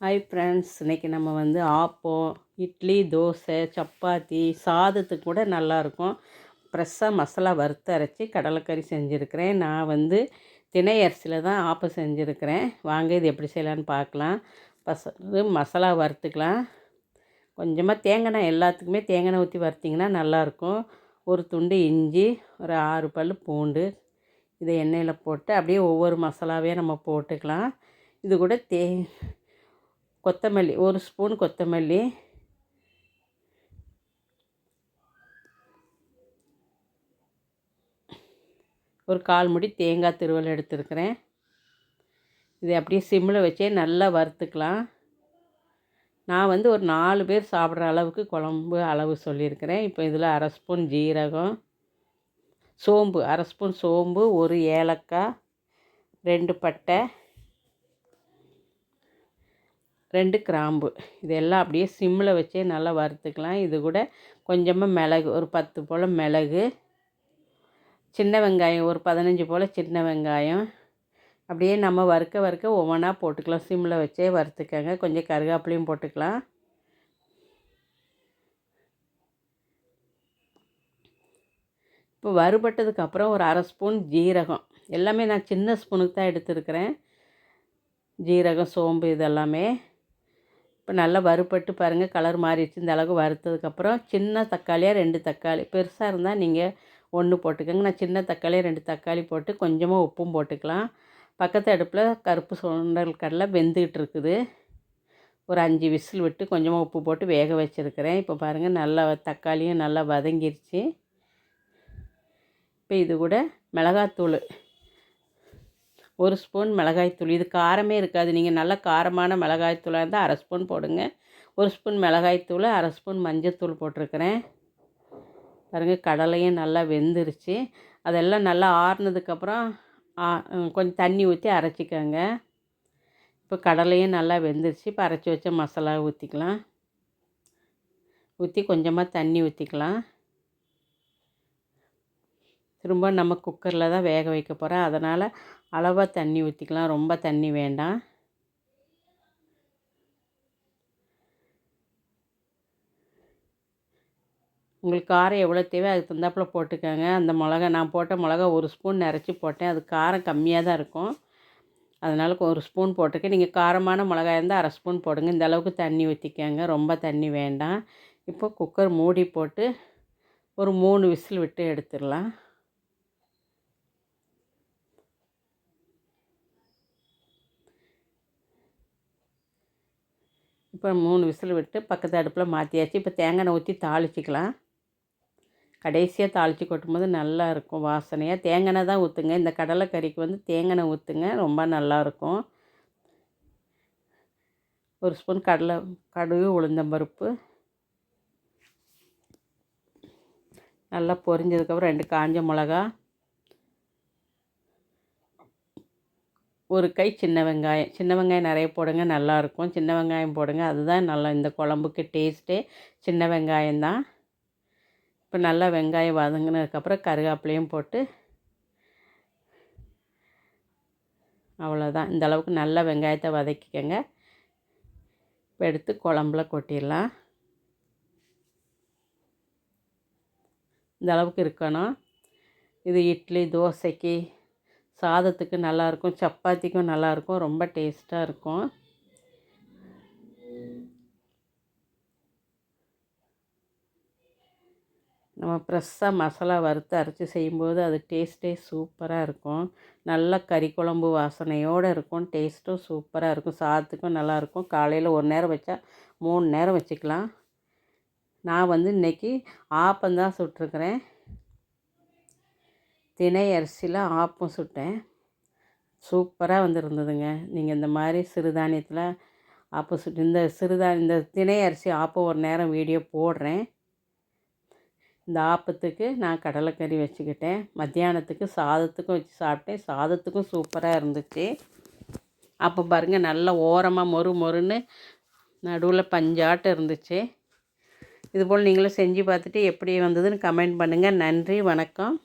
Hi friends இன்றைக்கி நம்ம வந்து ஆப்பம் இட்லி தோசை சப்பாத்தி சாதத்துக்கு கூட நல்லாயிருக்கும் ஃப்ரெஷ்ஷாக மசாலா வறுத்து அரைச்சி கடலைக்கறி செஞ்சுருக்கிறேன். நான் வந்து திணை அரிசியில் தான் ஆப்பம் செஞ்சுருக்கிறேன். வாங்க இது எப்படி செய்யலான்னு பார்க்கலாம். ஃபஸ்ட்டு மசாலா வறுத்துக்கலாம். கொஞ்சமாக தேங்காய் எல்லாத்துக்குமே தேங்காய் ஊற்றி வறுத்திங்கன்னா நல்லாயிருக்கும் ஒரு துண்டு இஞ்சி ஒரு ஆறு பல் பூண்டு இதை எண்ணெயில் போட்டு அப்படியே ஒவ்வொரு மசாலாவே நம்ம போட்டுக்கலாம். இது கூட தே கொத்தமல்லி ஒரு ஸ்பூன் கொத்தமல்லி. ஒரு கால் முடி தேங்காய் திருவல் எடுத்துருக்கிறேன். இதை அப்படியே சிம்மில் வச்சே நல்லா வறுத்துக்கலாம். நான் வந்து ஒரு நாலு பேர் சாப்பிட்ற அளவுக்கு குழம்பு அளவு சொல்லியிருக்கிறேன். இப்போ இதில் அரை ஸ்பூன் ஜீரகம் சோம்பு அரை ஸ்பூன் சோம்பு ஒரு ஏலக்காய் ரெண்டு பட்டை ரெண்டு கிராம்பு. இதெல்லாம் அப்படியே சிம்மில் வச்சே நல்லா வறுத்துக்கலாம். இது கூட கொஞ்சமாக மிளகு ஒரு பத்து போல் மிளகு சின்ன வெங்காயம் ஒரு பதினஞ்சு போல் சின்ன வெங்காயம். அப்படியே நம்ம வறுக்க வறுக்க ஒவ்வொன்றா போட்டுக்கலாம். சிம்மில் வச்சே வறுத்துக்கங்க. கொஞ்சம் கருகாப்பிலையும் போட்டுக்கலாம். இப்போ வறுபட்டதுக்கப்புறம் ஒரு அரை ஸ்பூன் ஜீரகம். எல்லாமே நான் சின்ன ஸ்பூனுக்கு தான் எடுத்துருக்கிறேன். ஜீரகம் சோம்பு இதெல்லாமே. இப்போ நல்லா வறுப்பட்டு பாருங்கள் கலர் மாறிடுச்சு. இந்த அளவுக்கு வறுத்ததுக்கப்புறம் சின்ன தக்காளியாக ரெண்டு தக்காளி. பெருசாக இருந்தால் நீங்கள் ஒன்று போட்டுக்கோங்க. நான் சின்ன தக்காளியாக ரெண்டு தக்காளி போட்டு கொஞ்சமாக உப்பும் போட்டுக்கலாம். பக்கத்து அடுப்பில் கருப்பு சுண்டல் கடலை வெந்துக்கிட்டு இருக்குது. ஒரு அஞ்சு விசில் விட்டு கொஞ்சமாக உப்பு போட்டு வேக வச்சுருக்கிறேன். இப்போ பாருங்கள் நல்லா தக்காளியும் நல்லா வதங்கிருச்சு. இப்போ இது கூட மிளகாத்தூள். ஒரு ஸ்பூன் மிளகாய்த்தூள் இது காரமே இருக்காது. நீங்கள் நல்ல காரமான மிளகாய்த்தூளாக இருந்தால் அரை ஸ்பூன் போடுங்க. ஒரு ஸ்பூன் மிளகாய்த்தூள் அரை ஸ்பூன் மஞ்சத்தூள் போட்டிருக்கிறேன். பாருங்கள் கடலையும் நல்லா வெந்துருச்சு. அதெல்லாம் நல்லா ஆறுனதுக்கப்புறம் கொஞ்சம் தண்ணி ஊற்றி அரைச்சிக்கோங்க. இப்போ கடலையும் நல்லா வெந்துருச்சு. இப்போ அரைச்சி வச்ச மசாலா ஊற்றிக்கலாம் ஊற்றி கொஞ்சமாக தண்ணி ஊற்றிக்கலாம் திரும்ப நம்ம குக்கரில் தான் வேக வைக்க போகிறேன் அதனால் அளவாக தண்ணி ஊற்றிக்கலாம் ரொம்ப தண்ணி வேண்டாம். உங்களுக்கு காரம் எவ்வளோ தேவை அதுக்கு தந்தாப்பில் போட்டுக்கோங்க. அந்த மிளகா நான் போட்ட மிளகா ஒரு ஸ்பூன் நிறச்சி போட்டேன். அது காரம் கம்மியாக தான் இருக்கும். அதனால் ஒரு ஸ்பூன் போட்டிருக்கேன் நீங்கள் காரமான மிளகாய் இருந்தால் அரை ஸ்பூன் போடுங்க. இந்த அளவுக்கு தண்ணி ஊற்றிக்கோங்க ரொம்ப தண்ணி வேண்டாம். இப்போ குக்கர் மூடி போட்டு ஒரு மூணு விசில் விட்டு எடுத்துடலாம். இப்போ மூணு விசில் விட்டு பக்கத்து அடுப்பில் மாற்றியாச்சு இப்போ தேங்காய் ஊற்றி தாளிச்சிக்கலாம். கடைசியாக தாளித்து கொட்டும்போது நல்லா இருக்கும் வாசனையாக தேங்காய் தான் ஊற்றுங்க இந்த கடலைக்கறிக்கு வந்து தேங்காய் ஊற்றுங்க ரொம்ப நல்லாயிருக்கும் ஒரு ஸ்பூன் கடலை கடுகு உளுந்தம்பருப்பு நல்லா பொரிஞ்சதுக்கப்புறம் ரெண்டு காஞ்ச மிளகா. ஒரு கை சின்ன வெங்காயம். சின்ன வெங்காயம் நிறைய போடுங்க நல்லாயிருக்கும். சின்ன வெங்காயம் போடுங்க அதுதான் நல்லா இந்த குழம்புக்கு டேஸ்ட்டே. சின்ன வெங்காயம் தான். இப்போ நல்லா வெங்காயம் வதங்கினதுக்கப்புறம் கருவேப்பிலையும் போட்டு அவ்வளோதான் இந்த அளவுக்கு நல்லா வெங்காயத்தை வதக்கிக்கோங்க. இப்போ எடுத்து குழம்புல கொட்டிடலாம். இந்த அளவுக்கு இருக்கணும். இது இட்லி தோசைக்கு சாதத்துக்கு நல்லாயிருக்கும் சப்பாத்திக்கும் நல்லாயிருக்கும் ரொம்ப டேஸ்ட்டாக இருக்கும். நம்ம ஃப்ரெஷ்ஷாக மசாலா வறுத்து அரைச்சி செய்யும்போது அது டேஸ்ட்டே சூப்பராக இருக்கும். நல்ல கறி குழம்பு வாசனையோடு இருக்கும் டேஸ்ட்டும் சூப்பராக இருக்கும் சாதத்துக்கும் நல்லாயிருக்கும். காலையில் ஒரு நேரம் வச்சா மூணு நேரம் வச்சுக்கலாம். நான் வந்து இன்றைக்கி ஆப்பந்தான் சுட்டிருக்கிறேன். தினை அரிசியில் ஆப்பம் சுட்டேன். சூப்பராக வந்துருந்ததுங்க. நீங்கள் இந்த மாதிரி சிறுதானியத்தில் ஆப்பம் சுட்டு இந்த சிறுதானியம் இந்த தினை அரிசி ஆப்பம் ஒரு நேரம் வீடியோ போடுறேன். இந்த ஆப்பத்துக்கு நான் கடலைக்கறி வச்சுக்கிட்டேன். மத்தியானத்துக்கு சாதத்துக்கும் வச்சு சாப்பிட்டேன். சாதத்துக்கும் சூப்பராக இருந்துச்சு. அப்போ பாருங்கள் நல்லா ஓரமாக மொறு மொறுன்னு நடுவில் பஞ்சாட்டம் இருந்துச்சு. இதுபோல் நீங்களும் செஞ்சு பார்த்துட்டு எப்படி வந்ததுன்னு கமெண்ட் பண்ணுங்கள் நன்றி வணக்கம்.